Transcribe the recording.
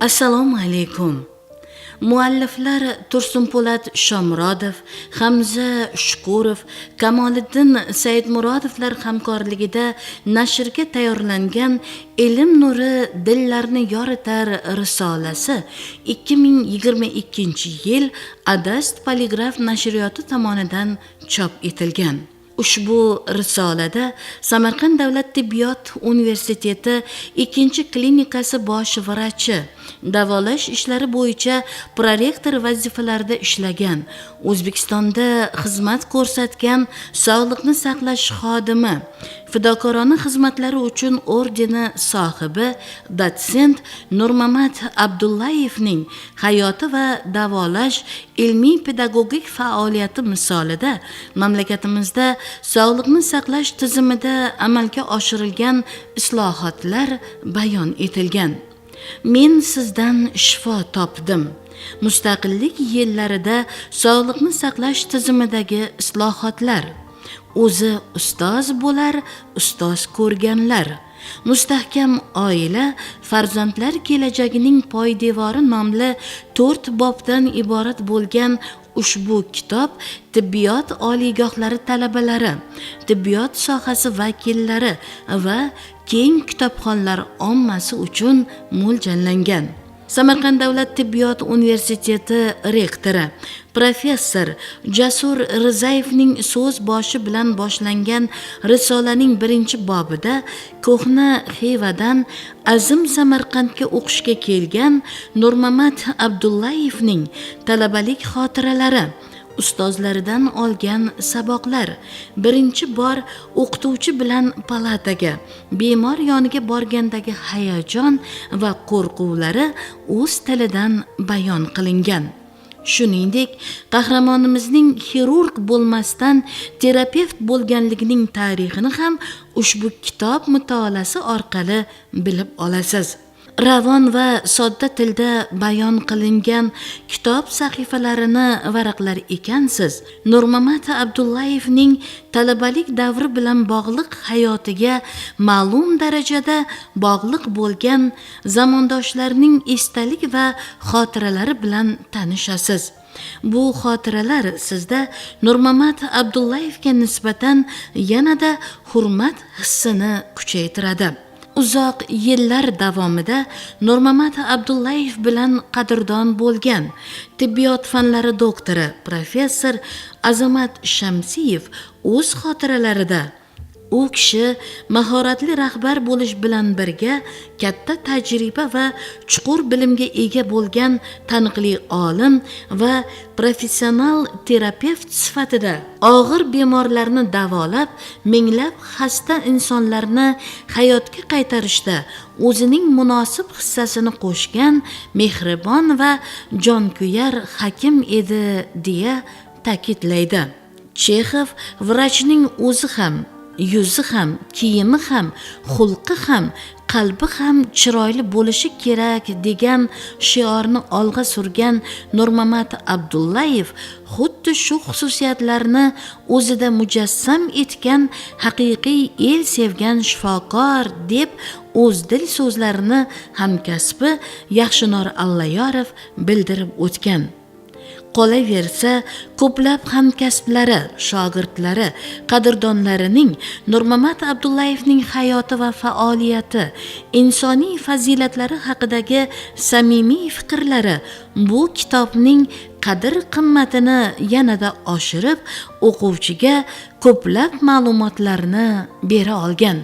assalomu alaykum. Mualliflar tursunpo'lat shomurodov hamza shukurov kamoliddin saidmurodovlar hamkorligida nashrga tayyorlangan ilm nuri dillarni yoritar risolasi 2022 yil adast poligraf nashriyoti tomonidan chop etilgan. Ushbu risolada samarqand davlat tibbiyot universiteti ikkinchi klinikasi bosh vrachi davolash ishlari bo'yicha prorektor vazifalarida ishlagan. O'zbekistonda xizmat ko'rsatgan sog'liqni saqlash xodimi fidokorona xizmatlari uchun ordeni sohibi dotsent nurmamat abdullayevning hayoti va davolash ilmiy pedagogik faoliyati misolida mamlakatimizda sog'liqni saqlash tizimida amalga oshirilgan islohotlar bayon etilgan. Men sizdan shifo topdim. Mustaqillik yillarida sog'liqni saqlash tizimidagi islohotlar. O'zi ustoz bo'lar ustoz ko'rganlar. Mustahkam oila farzandlar kelajagining poydevori nomli to'rt bobdan iborat bo'lgan ushbu kitob tibbiyot oliygohlari talabalari tibbiyot sohasi vakillari va keng kitobxonlar ommasi uchun mo'ljallangan. Samarqand davlat tibbiyot universiteti rektori professor jasur rizayevning so'z boshi bilan boshlangan risolaning birinchi bobida ko'hna xivadan azim samarqandga o'qishga kelgan nurmamat abdullayevning talabalik xotiralari ustozlaridan olgan saboqlar. Birinchi bor o'qituvchi bilan palataga bemor yoniga borgandagi hayajon va qo'rquvlari o'z tilidan bayon qilingan. Shuningdek qahramonimizning xirurg bo'lmasdan terapevt bo'lganligining tarixini ham ushbu kitob mutolaasi orqali bilib olasiz. Ravon va sodda tilda bayon qilingan kitob sahifalarini varaqlar ekansiz. Nurmamat abdullayevning talabalik davri bilan bog'liq hayotiga ma'lum darajada bog'liq bo'lgan zamondoshlarning esdalik va xotiralari bilan tanishasiz. Bu xotiralar sizda nurmamat abdullayevga nisbatan yanada hurmat hissini kuchaytiradi. Uzoq yillar davomida nurmamat abdullayev bilan qadrdon bo'lgan tibbiyot fanlari doktori professor azamat shamsiyev o'z xotiralarida u kishi mahoratli rahbar bo'lish bilan birga katta tajriba va chuqur bilimga ega bo'lgan taniqli olim va professional terapevt sifatida og'ir bemorlarni davolab minglab xasta insonlarni hayotga qaytarishda o'zining munosib hissasini qo'shgan mehribon va jonkuyar hakim edi deya ta'kidlaydi. Chexov vrachning o'zi ham yuzi ham kiyimi ham xulqi ham qalbi ham chiroyli bo'lishi kerak degan shiorni olg'a surgan nurmamat abdullayev xuddi shu xususiyatlarni o'zida mujassam etgan haqiqiy el sevgan shifokor deb o'z dil so'zlarini hamkasbi yaxshinor allayorov bildirib o'tgan. Qolaversa ko'plab hamkasblari shogirdlari qadrdonlarining nurmamat abdullayevning hayoti va faoliyati insoniy fazilatlari haqidagi samimiy fikrlari bu kitobning qadr qimmatini yanada oshirib o'quvchiga ko'plab ma'lumotlarni bera olgan.